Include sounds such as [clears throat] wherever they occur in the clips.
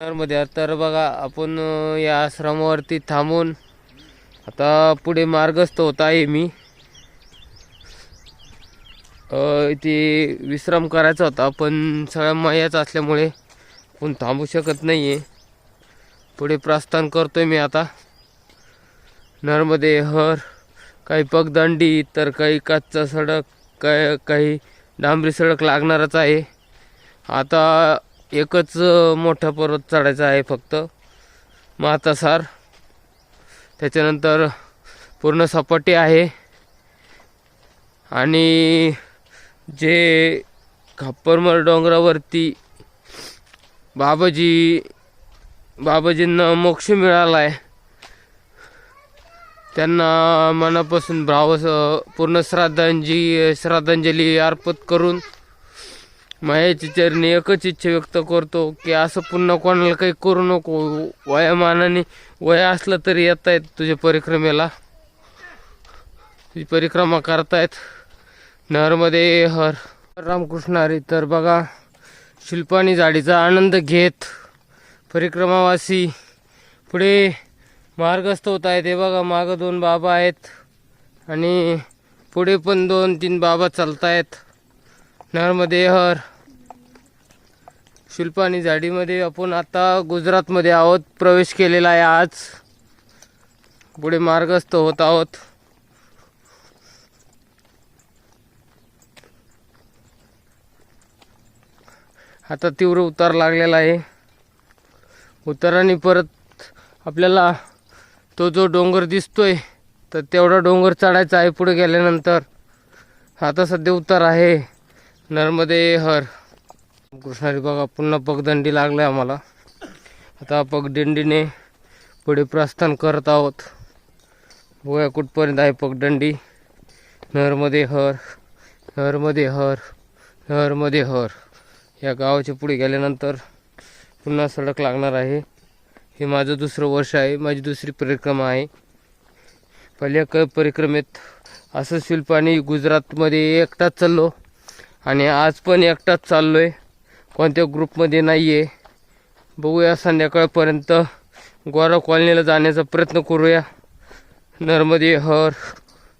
मध्ये. तर बघा आपण या आश्रमावरती थांबून आता पुढे मार्गस्थ होत आहे मी. इथे विश्राम करायचा होता पण सगळ्या मायाच असल्यामुळे आपण थांबू शकत नाही आहे पुढे प्रस्थान करतोय मी आता. नर्मदे हर काही पगदंडी तर काही कच्चा सडक काय काही डांबरी सडक लागणारच आहे. आता एकच मोठा पर्वत चढायचा आहे फक्त. मातासार त्याच्यानंतर पूर्ण सपाटी आहे. आणि जे खाप्परमर डोंगरावरती बाबाजी बाबाजींना मोक्ष मिळाला आहे त्यांना मनापासून भाव पूर्ण श्राद्धांजी श्राद्धांजली अर्पत करून मायाची चरणी एकच इच्छा व्यक्त करतो की असं पुन्हा कोणाला काही करू नको. वयामानाने वय असलं तरी येत आहेत तुझ्या परिक्रमेला. तुझी परिक्रमा करतायत. नर्मदे हर. रामकृष्ण हरी तर बघा शिल्पानी झाडीचा आनंद घेत. परिक्रमावासी पुढे मार्गस्थ होत आहेत. हे बघा मागं दोन बाबा आहेत आणि पुढे पण दोन तीन बाबा चालतायत. नर्मदे हर. शिल्प आणि झाडीमध्ये आपण आता गुजरातमध्ये आहोत. प्रवेश केलेला आहे आज. पुढे मार्गस्थ होत आहोत. आता तीव्र उतार लागलेला आहे. उताराने परत आपल्याला तो जो डोंगर दिसतोय तर तेवढा डोंगर चढायचा आहे पुढे गेल्यानंतर. आता सध्या उतार आहे नर्मदे हर. कृष्णारी बघा पुन्हा पगदंडी लागलाय आम्हाला. आता पगदंडीने पुढे प्रस्थान करत आहोत. बघूया कुठपर्यंत आहे पगदंडी. नहरमध्ये हर नहरमध्ये हर नहरमध्ये हर. या गावाच्या पुढे गेल्यानंतर पुन्हा सडक लागणार आहे. हे माझं दुसरं वर्ष आहे. माझी दुसरी परिक्रमा आहे. पहिल्या क परिक्रमेत असं शिल्पाने गुजरातमध्ये एकटाच चाललो. आणि आज पण एकटाच चाललो आहे कोणत्या ग्रुपमध्ये नाही आहे बघूया संध्याकाळपर्यंत गोरा कॉलनीला जाण्याचा प्रयत्न करूया. नर्मदे हर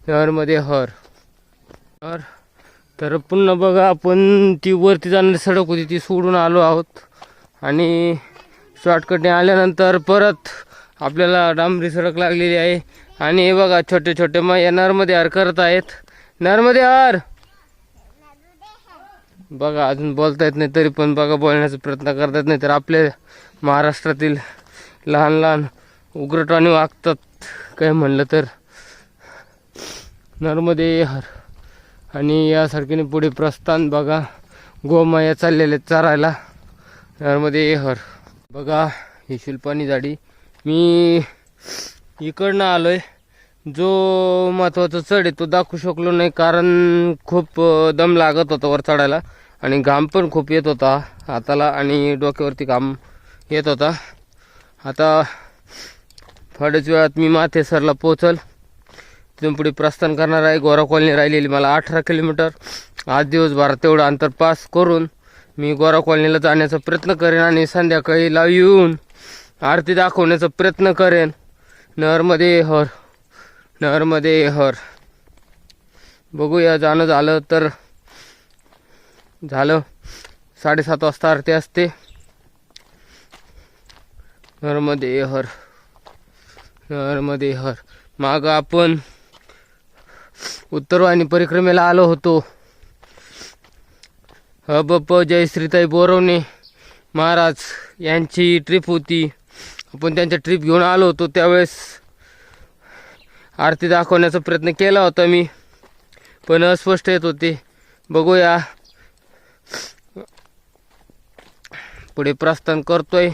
नर्मदे हर. हर तर पुन्हा बघा आपण ती वरती जाणारी सडक होती ती सोडून आलो आहोत. आणि शॉर्टकटने आल्यानंतर परत आपल्याला डांबरी सडक लागलेली आहे. आणि हे बघा छोटे छोटे मग या नर्मदे हार करत आहेत. नर्मदे हार! बघा अजून बोलता येत नाही तरी पण बघा बोलण्याचा प्रयत्न करतात नाही तर आपल्या महाराष्ट्रातील लहान लहान उग्रटाने वागतात. काय म्हणलं तर नर्मदे हर. आणि यासारखीने पुढे प्रस्थान बघा गोमाया चाललेले चरायला नर्मदे हर. बघा ही शिल्पानी झाडी. मी इकडनं आलो आहे जो महत्त्वाचा चढ आहे तो दाखवू शकलो नाही कारण खूप दम लागत होता वर चढायला. आणि घाम पण खूप येत होता हाताला आणि डोक्यावरती घाम येत होता. आता थोड्याच वेळात मी माथेसरला पोचल तिथून पुढे प्रस्थान करणार आहे. गोरा कॉलनी राहिलेली मला अठरा किलोमीटर. आज दिवसभरात तेवढं अंतर पास करून मी गोरा कॉलनीला जाण्याचा प्रयत्न करेन आणि संध्याकाळीला येऊन आरती दाखवण्याचा प्रयत्न करेन. नरमध्ये हर नरमध्ये हर. बघूया जाणं झालं तर झालं. साडेसात वाजता आरती असते. नहरमध्ये हर. नहरमध्ये हर. मागं आपण उत्तरवाहिनी परिक्रमेला आलो होतो. हबप जयश्रीताई बोरवणे महाराज यांची ट्रिप होती. आपण त्यांच्या ट्रिप घेऊन आलो होतो त्यावेळेस आरती दाखवण्याचा प्रयत्न केला होता मी. पण अस्पष्ट येत होते. बघूया. पुढे प्रस्थान करतोय.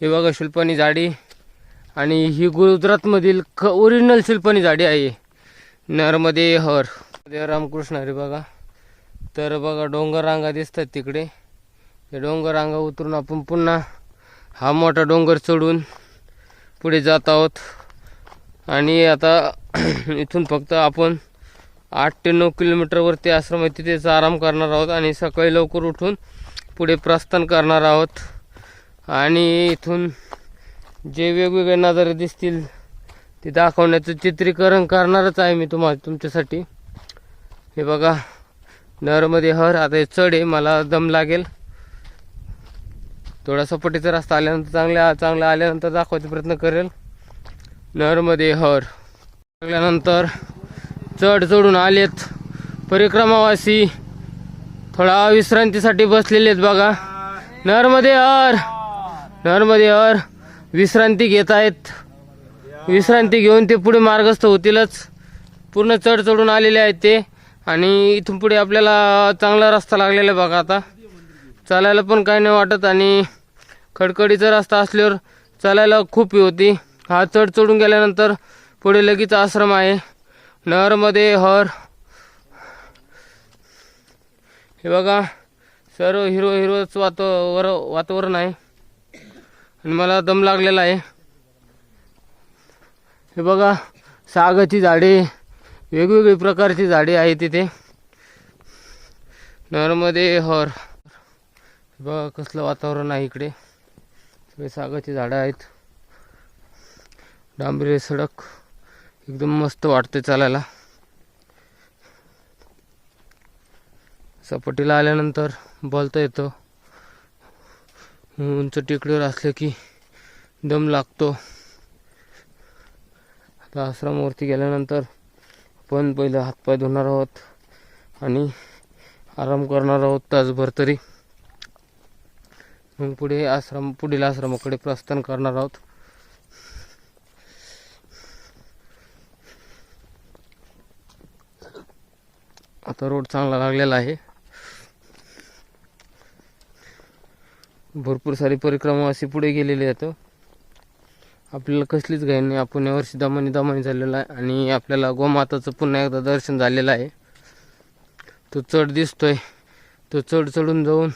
हे बघा शिल्पानी झाडी. आणि ही गुजरातमधील ख ओरिजिनल शिल्पानी झाडी आहे. नर्मदे हर रामकृष्ण हरी बघा. तर बघा डोंगर रांगा दिसतात तिकडे. हे डोंगर रांगा उतरून आपण पुन्हा हा मोठा डोंगर चढून पुढे जात आहोत. आणि आता [clears throat] इथून फक्त आपण आठ ते नऊ किलोमीटरवरती आश्रम आहे तिथेच आराम करणार आहोत आणि सकाळी लवकर उठून पुढे प्रस्थान करणार आहोत. आणि इथून जे वेगवेगळे नजारे दिसतील ते दाखवण्याचं चित्रीकरण करणारच आहे मी तुम्हाला तुमच्यासाठी. हे बघा नरमध्ये हर आता हे चढ आहे मला दम लागेल. थोडासा पटीचा रस्ता आल्यानंतर चांगल्या चांगला आल्यानंतर दाखवायचा प्रयत्न करेल. नरमध्ये हर. लागल्यानंतर चढ चढून आलेत. परिक्रमावासी थोडा विश्रांतीसाठी बसलेले आहेत बघा. नरमध्ये हर. नरमध्ये हर. विश्रांती घेत आहेत. विश्रांती घेऊन ते पुढे मार्गस्थ होतीलच. पूर्ण चढ चढून आलेले आहेत ते. आणि इथून पुढे आपल्याला चांगला रस्ता लागलेला आहे बघा आता. चालायला पण काही नाही वाटत आणि खडखडीचा रस्ता असल्यावर चालायला खूप ही होती. हा चढ चढून गेल्यानंतर पुढे लगेच आश्रम आहे. नहरमध्ये हर हे बघा सर्व हिरो हिरोच वातावर वातावरण आहे. आणि मला दम लागलेला आहे. हे बघा सागाची झाडे वेगवेगळी प्रकारची झाडे आहेत तिथे. नरमध्ये हर हे बघा कसलं वातावरण आहे इकडे. सगळे सागाची झाडं आहेत. डांबरी सडक. एकदम मस्त वाटते चालायला. सपाटीला आल्यानंतर बोलता येतं. उंच टेकडीवर असलं की दम लागतो. आता आश्रमावरती गेल्यानंतर आपण पहिलं हातपाय धुणार आहोत आणि आराम करणार आहोत तासभर तरी. मग पुढे आश्रम पुढील आश्रमाकडे प्रस्थान करणार आहोत. आता रोड चांगला लागलेला आहे. भरपूर सारी परिक्रमा अशी पुढे गेलेली आहेत. आपल्याला कसलीच घाई नाही. आपण यावर्षी दमानी दमानी झालेला आहे आणि आपल्याला गोमाताचं पुन्हा एकदा दर्शन झालेलं आहे. तो चढ दिसतोय. तो चढ चढून जाऊन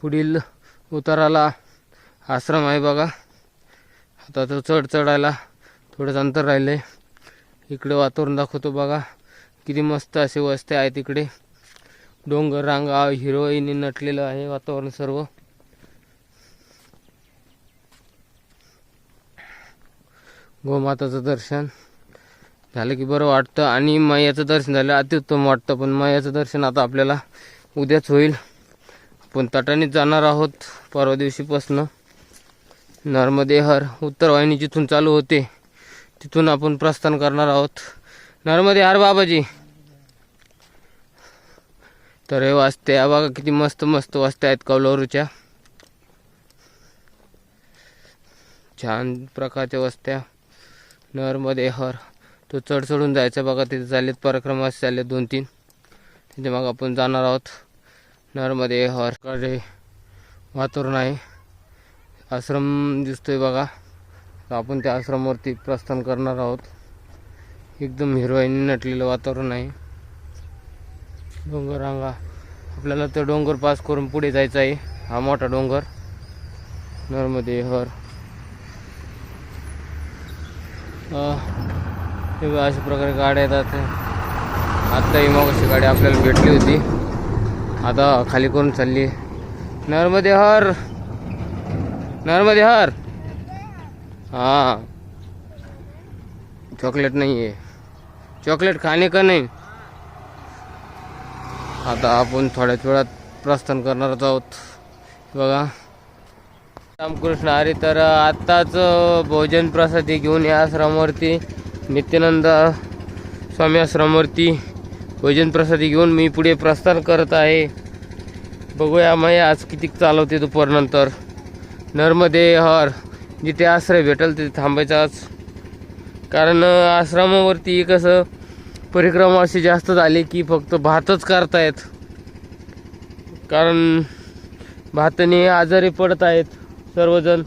पुढील उताराला आश्रम आहे बघा. आता तो चढ चढायला थोडंच अंतर राहिलं आहे इकडे वातावरण दाखवतो बघा. किती मस्त असे वस्ते आहेत तिकडे डोंगर रांगा हिरोईनी नटलेलं आहे वातावरण सर्व. गोमाताचं दर्शन. झालं की बरं वाटतं आणि मैयाचं दर्शन झालं अत्युत्तम वाटतं. पण मैयाचं दर्शन आता आपल्याला उद्याच होईल. आपण तटानीच जाणार आहोत परवा दिवशीपासनं. नर्मदे हर जिथून चालू होते तिथून आपण प्रस्थान करणार आहोत. नर्मदे हर बाबाजी. तर हे वाचते बघा किती मस्त मस्त वाजते आहेत कौलवरूच्या छान प्रकारच्या वस्त्या नरमध्ये हर. तो चढ चढून जायचा बघा. तिथे चाललेत परिक्रमा असे चालले दोन तीन. तिथे मग आपण जाणार आहोत. नरमध्ये हर. कडे वातावरण आहे. आश्रम दिसतोय बघा. आपण त्या आश्रमावरती प्रस्थान करणार आहोत. एकदम हिरवाईने नटलेलं वातावरण आहे. डोंगर रांगा. आपल्याला तर डोंगर पास करून पुढे जायचं आहे. हा मोठा डोंगर. नर्मदे हर. अशा प्रकारे गाड्या येतात. आत्ता ही मग अशी गाडी आपल्याला भेटली होती. आता खाली करून चालली. नर्मदे हर. नर्मदे हर. हां. चॉकलेट नाही आहे चॉकलेट खाणे का नाही? आता आपण थोड्याच वेळात प्रस्थान करणारच आहोत. बघा. रामकृष्ण हरी तर आत्ताच भोजन प्रसादी घेऊन या आश्रमावरती. नित्यानंद स्वामी आश्रमावरती भोजन प्रसादी घेऊन मी पुढे प्रस्थान करत आहे. बघूया मग आज किती चालवते दुपारनंतर. नर्मदे हर जिथे आश्रय भेटेल तिथे थांबायचा आज. कारण आश्रमावरती कसं परिक्रमा अशी जास्त झाली की फक्त भातच करतायत. कारण भाताने आजारी पडत आहेत सर्वजण.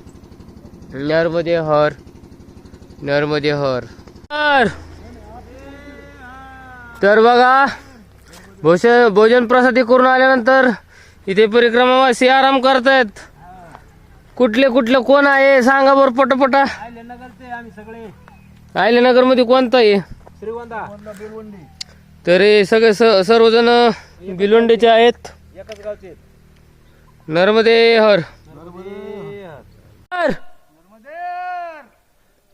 नरमध्ये हर नरमध्ये हर. हर तर बघा भोजन भोजन प्रसादी करून आल्यानंतर इथे परिक्रमावासी आराम करतायत. कुठले कुठले कोण आहे? सांगा बरं पटपटा. सगळे. आयलेनगरमध्ये कोणता आहे? श्रीगोंदा. तर हे सगळे स सर्वजण बिलोंडेचे आहेत. एकाच गावचे नर्मदे हर. नर्मदे हर.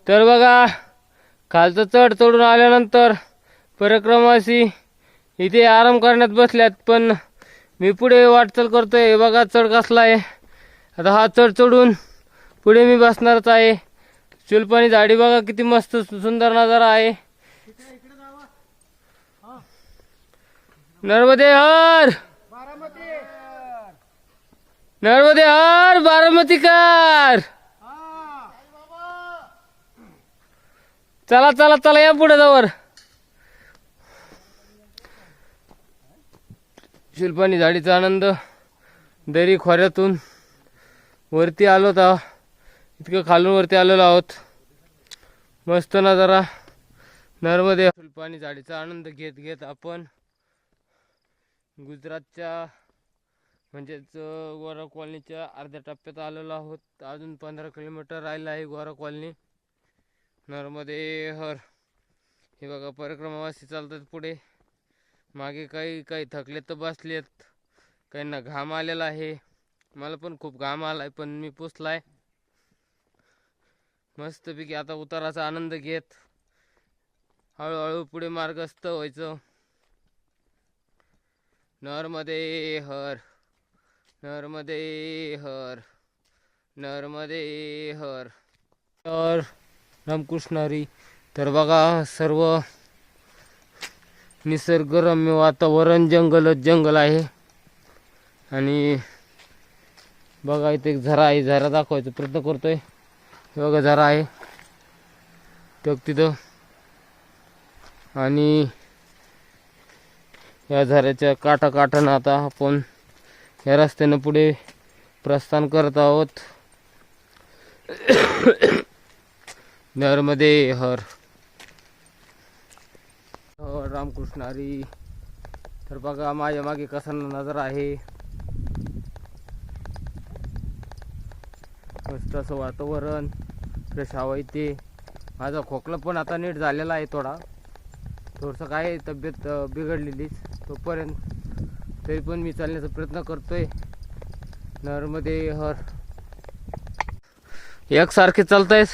तर बघा खालचं चढ चढून आल्यानंतर परिक्रमाशी इथे आराम करण्यात बसल्यात पण मी पुढे वाटचाल करतोय. हे बघा चढ कसला आहे. आता हा चढ चढून पुढे मी बसणारच आहे. चुलपाणी झाडी बघा किती मस्त सु- सुंदर नजारा आहे. नर्मदे हर! नर्मदे हर बारामतीकर चला चला चला या पुढे जावर. शिल्पानी झाडीचा आनंद दरी खोऱ्यातून वरती आलो होता इतकं खालून वरती आलेलो आहोत. मस्त ना जरा नर्मदे शिल्पानी झाडीचा आनंद घेत घेत आपण गुजरातच्या म्हणजेच गोरा कॉलनीच्या अर्ध्या टप्प्यात आलेलो आहोत. अजून पंधरा किलोमीटर राहिलं आहे गोरा कॉलनी. नर्मदे हर. हे बघा परिक्रमावासी चालतात पुढे. मागे काही काही थकले तर बसलेत. काहींना घाम आलेला आहे. मला पण खूप घाम आला आहे पण मी पुसलाय. मस्तपैकी आता उताराचा आनंद घेत. हळूहळू पुढे मार्गस्थ व्हायचं. नर्मदे हर नर्मदे हर नर्मदे हर। तर रामकृष्णारी तर बघा सर्व निसर्गरम्य वातावरण जंगलच जंगल आहे. आणि बघा इथे एक झरा आहे झरा दाखवायचा प्रयत्न करतोय. बघा झरा आहे. तो तिथं. आणि या झऱ्याच्या काठा काठानं आता आपण या रस्त्यानं पुढे प्रस्थान करत आहोत. नर्मदे हर. रामकृष्णारी रामकृष्ण हरी. तर बघा माझ्या मागे कसा नजर आहे. मस्त असं वातावरण फ्रेश हवा येते. माझा खोकला पण आता नीट झालेला आहे थोडा. थोडंसं काय तब्येत बिघडलेलीच. तोपर्यंत तरी पण मी चालण्याचा प्रयत्न करतोय. नर्मदे हर. एकसारखे चालतायत.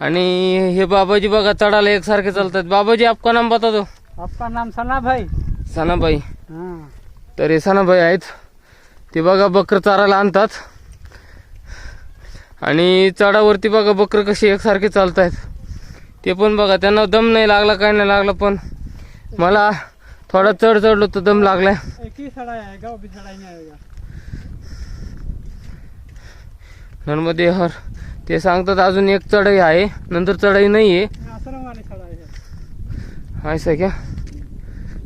आणि हे बाबाजी बघा चढायला एकसारखे चालतात बाबाजी आपका नाम बता दो. आपका नाम सना भाई सनाबाई हाँ. तर हे सनाबाई आहेत. ते बघा बकर चारायला आणतात. आणि चढावरती बघा बकर कशी एकसारखे चालत आहेत ते पण बघा त्यांना दम नाही लागला काय नाही लागला पण मला थोडा चढ चढलो तर दम लागलाय. नर्मदे हर. ते सांगतात अजून एक चढाई आहे नंतर चढाई नाही आहे. आहे क्या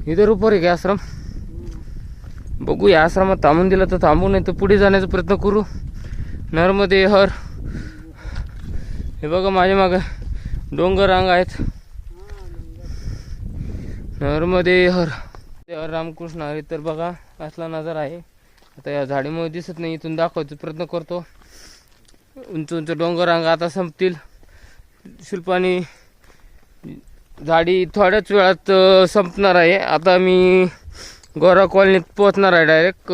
इधर उपर आहे का आश्रम? बघू या आश्रमात थांबून दिलं तर थांबू नाही तर पुढे जाण्याचा प्रयत्न करू. नर्मदे हर. हे बघा माझ्या मागे डोंगर रांग आहेत. नर्मदे हर हर रामकृष्ण हरी तर बघा असला नजर आहे. आता या झाडीमुळे दिसत नाही इथून दाखवायचा प्रयत्न करतो. उंच उंच डोंगरांग आता संपतील. शिल्पानी झाडी थोड्याच वेळात संपणार आहे. आता मी गोरा कॉलनीत पोहोचणार आहे डायरेक्ट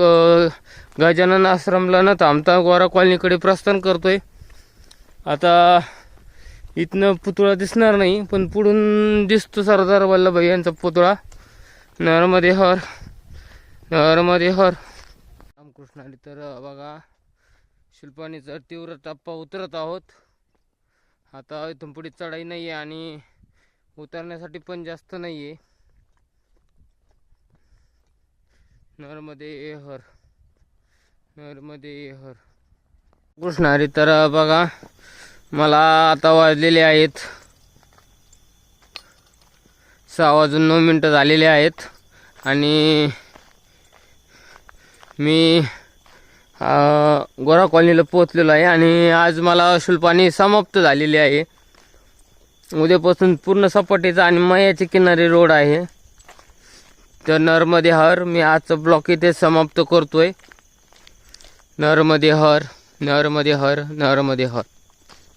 गजानन आश्रमला न थांबता गोरा कॉलनीकडे प्रस्थान करतोय. आता इथनं पुतळा दिसणार नाही पण पुढून दिसतो सरदार वल्लभभाई यांचा पुतळा. नर्मदे हर नर्मदे हर. रामकृष्ण तर बघा शिल्पानीचा तीव्र टप्पा उतरत आहोत. आता इथून पुढे चढाई नाही आहे आणि उतरण्यासाठी पण जास्त नाही आहे नर्मदे हर नर्मदे हर. कृष्णारी तर बघा मला आता वाजलेले आहेत. सहा वाजून नऊ मिनटं झालेले आहेत. आणि मी गोरा कॉलनीला पोचलेलो आहे आणि आज मला शुल्पानी समाप्त झालेली आहे. उद्यापासून पूर्ण सपाटीचा आणि मयाचे किनारी रोड आहे. तर नरमध्ये हर मी आजचं ब्लॉक इथे समाप्त करतोय. नरमध्ये हर नरमध्ये हर नरमध्ये हर.